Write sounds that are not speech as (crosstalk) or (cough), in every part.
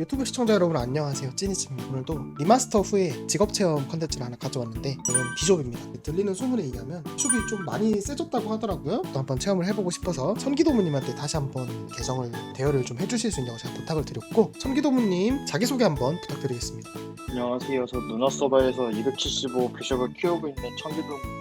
유튜브 시청자 여러분 안녕하세요. 찐이입니다. 오늘도 리마스터 후에 직업체험 컨텐츠를 하나 가져왔는데 저는 비숍입니다. 들리는 소문에 의하면 비숍이 좀 많이 세졌다고 하더라고요. 또 한번 체험을 해보고 싶어서 천기도무님한테 다시 한번 계정을 대여를 좀 해주실 수 있냐고 제가 부탁을 드렸고 천기도무님 자기소개 한번 부탁드리겠습니다. 안녕하세요. 저 누나 서버에서 275 비숍을 키우고 있는 청기동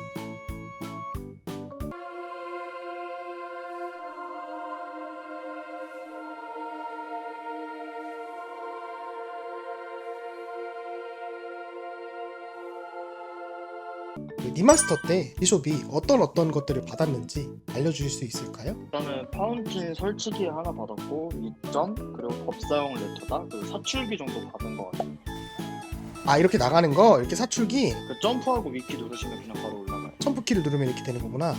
그 리마스터 때 비숍이 어떤 어떤 것들을 받았는지 알려주실 수 있을까요? 일단은 파운틴 설치기 하나 받았고 2점 그리고 법사용 레터다 그리고 사출기 정도 받은 것 같아요. 아 이렇게 나가는 거 이렇게 사출기 그 점프하고 위키 누르시면 그냥 바로 올라가요. 첨프키를 누르면 이렇게 되는 거구나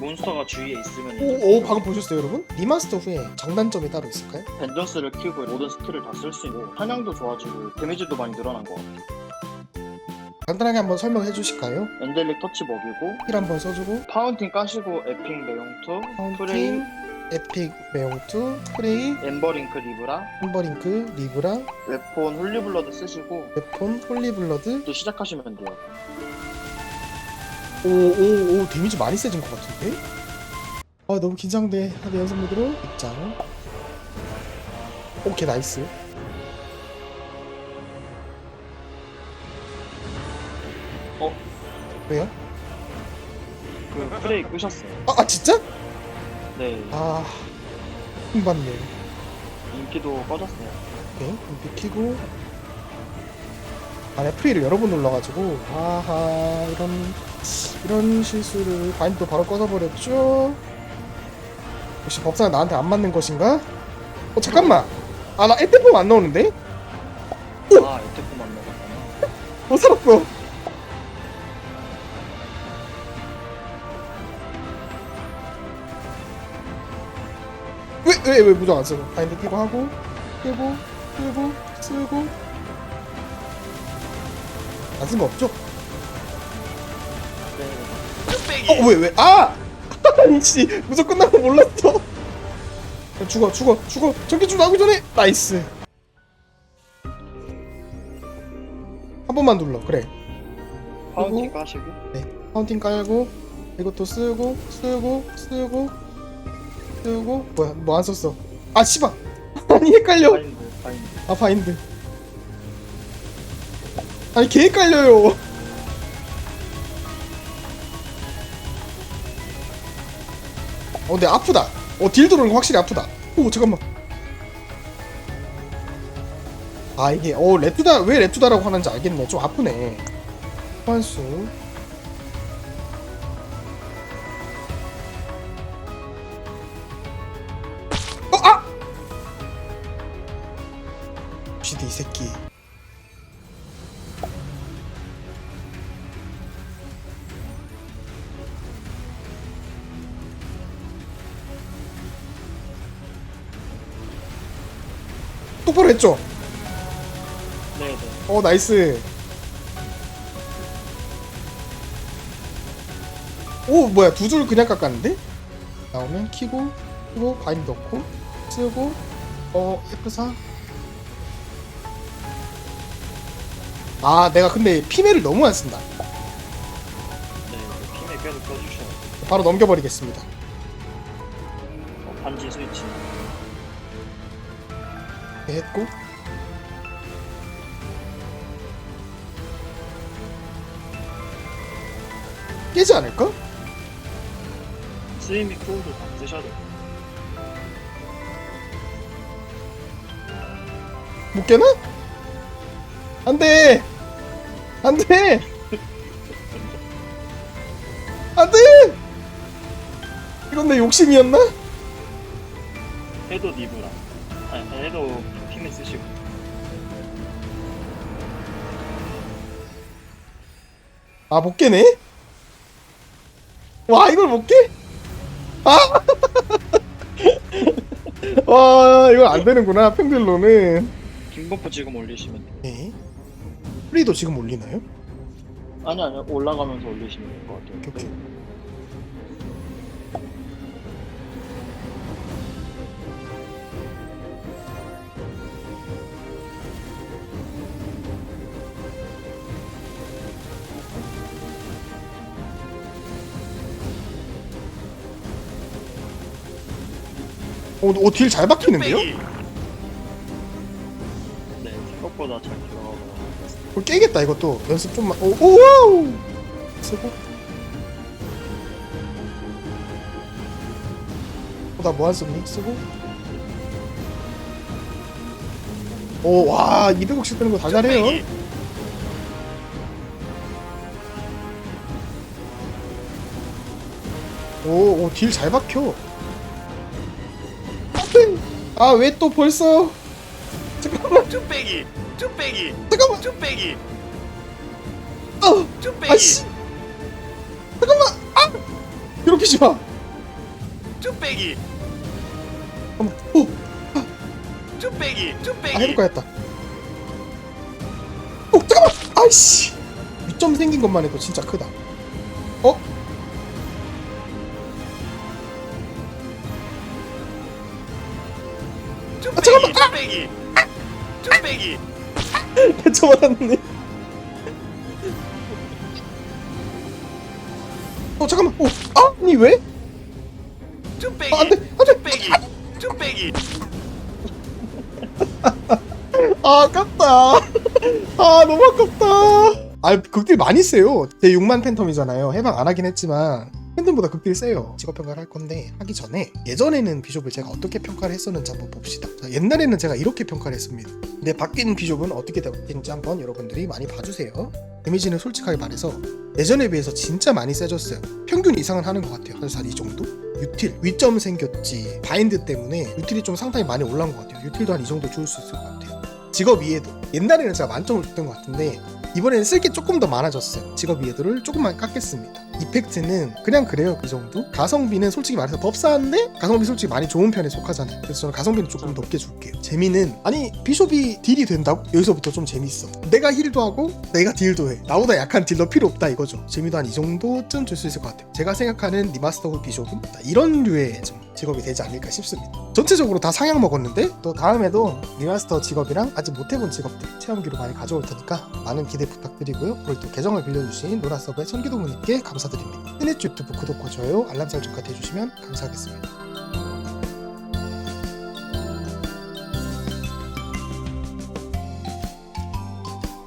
몬스터가 주위에 있으면 이제 오, 오 방금 보셨어요 여러분? 리마스터 후에 장단점이 따로 있을까요? 벤전스를 키우고 모든 스킬을 다 쓸 수 있고 사냥도 좋아지고 데미지도 많이 늘어난 것 같아요. 간단하게 한번 설명해 주실까요? 엔젤릭 터치 먹이고 힐 한번 써주고. 파운틴 까시고 에픽 매용투 파운틴, 에픽, 매용투, 프레이, 엠버링크 리브라. 햄버링크, 리브라, 웨폰 홀리블러드 쓰시고 웨폰, 홀리블러드. 이제 시작하시면 돼요. 오오오 데미지 많이 세진 것 같은데? 아 너무 긴장돼. 하드 연습 모드로. 입장. 오케이 나이스 왜요? 그 프레이 끄셨어요. 아, 아 진짜? 네. 아 흥받네 인기도 꺼졌어요. 오케이 이렇게 키고 안에 프리를 여러 번 눌러가지고 아하 이런 이런 실수를 바인드도 바로 꺼져버렸죠 역시 법사는 나한테 안 맞는 것인가? 어 잠깐만 아 나 에테폼 안 나오는데? 아, 에테포만 먹었구나. 못 살았어 왜 왜 왜 무적 안 쓰고 바인드 끼고 하고 끼고 쓰고 쓰고 안 쓴 거 없죠? 네. 어왜 왜? 아! (laughs) 아니씨 무적 끝난 거 몰랐어 야, 죽어 죽어 죽어 전기 좀 나오기 전에 나이스 한 번만 눌러 그래 파운틴 까시고. 파운틴 깔고 이것도 쓰고 쓰고 쓰고 쓰고 뭐야 뭐 안 썼어. 아 씨발. (laughs) 아니 헷갈려. 파인드, 파인드. 아 바인드. 아니 개 헷갈려요. 어 근데 아프다. 어딜 들어오는 거 확실히 아프다. 오 잠깐만. 아 이게 어 레투다 왜 레투다라고 하는지 알겠네. 좀 아프네. 환수 이 새끼. 똑바로 했죠? 네, 네. 어, 나이스. 오, 뭐야, 두 줄 그냥 깎았는데? 나오면 키고, 키고, 바인 넣고, 쓰고, 어, F4. 아, 내가 근데 피메를 너무 안 쓴다. 네, 네. 핀에 계속 돼요. 바로 넘겨버리겠습니다. 어, 반지 스위치. 이렇게 했고. 깨지 않을까? 스위미 코어도 다 쓰셔야 돼요. 못 깨나? 안 돼! 안 돼! 안 돼! 이건 내 욕심이었나? 해도 니브라. 아니, 해도 핀에 쓰시고. 아, 못 깨네? 와, 이걸 못 깨? 아! (laughs) 와, 이건 안 되는구나, 평들로는. 김버프 지금 올리시면. 네. 프리도 지금 올리나요? 아니 아니 올라가면서 올리시면 될 것 같아요. 오케이. 네. 오, 오딜잘 박히는데요? 네 생각보다 잘. 어, 깨겠다 이것도. 연습 좀만 오, 오 쓰고. 어, 나 뭐한 썼니? 쓰고. 오와 200억씩 뜨는 거 다 잘해요. 오딜 잘 박혀. 아왜 또 벌써? (laughs) 잠깐만. 쭈빼기 쭈빼기. 잠깐만. 쭈빼기. 아 쭈빼기. 아씨. 잠깐만. 아! 괴롭히지 마. 쭈빼기. 잠깐만. 오! 쭈빼기 쭈빼기. 아 해볼 거였다. 어 잠깐만. 아이씨. 위점 생긴 것만 해도 진짜 크다. 어? 쭈빼기 쭈빼기. 쭈빼기 (laughs) 대처 받았네. 어 잠깐만. 어 아니 왜? 아, 안 돼, 안 돼. 쭈빼기 쭈빼기 (laughs) 아 아깝다. 아 너무 아깝다. 아 극딜 많이 세요. 제 6만 팬텀이잖아요. 해방 안 하긴 했지만 팬텀보다 극딜 세요. 직업 평가를 할 건데 하기 전에 예전에는 비숍을 제가 어떻게 평가를 했었는지 한번 봅시다. 자, 옛날에는 제가 이렇게 평가를 했습니다. 근데 바뀐 비숍은 어떻게 되는지 한번 여러분들이 많이 봐주세요. 데미지는 솔직하게 말해서 예전에 비해서 진짜 많이 세졌어요. 평균 이상은 하는 것 같아요. 그래서 한이 정도? 유틸 위점 생겼지 바인드 때문에 유틸이 좀 상당히 많이 올라온 것 같아요. 유틸도 한 이 정도 줄수 있을 것 같아요. 직업 이해도 옛날에는 제가 만점을 줬던 것 같은데 이번에는 쓸 게 조금 더 많아졌어요. 직업 이해도를 조금만 깎겠습니다. 이펙트는 그냥 그래요 그 정도. 가성비는 솔직히 말해서 법사인데 가성비 솔직히 많이 좋은 편에 속하잖아요. 그래서 저는 가성비는 조금 높게 줄게요. 재미는 아니 비숍이 딜이 된다고? 여기서부터 좀 재밌어. 내가 힐도 하고 내가 딜도 해. 나보다 약한 딜러 필요 없다 이거죠. 재미도 한 이 정도쯤 줄 수 있을 것 같아요. 제가 생각하는 리마스터 홀 비숍은 이런 류의 좀 직업이 되지 않을까 싶습니다. 전체적으로 다 상향 먹었는데 또 다음에도 리마스터 직업이랑 아직 못 해본 직업들 체험기로 많이 가져올 테니까 많은 기대 부탁드리고요. 그리고 또 계정을 빌려주신 노라서브의 천기도무님께 감사드립니다. 스네츠 유튜브 구독과 좋아요, 알람 설정까지 해주시면 감사하겠습니다.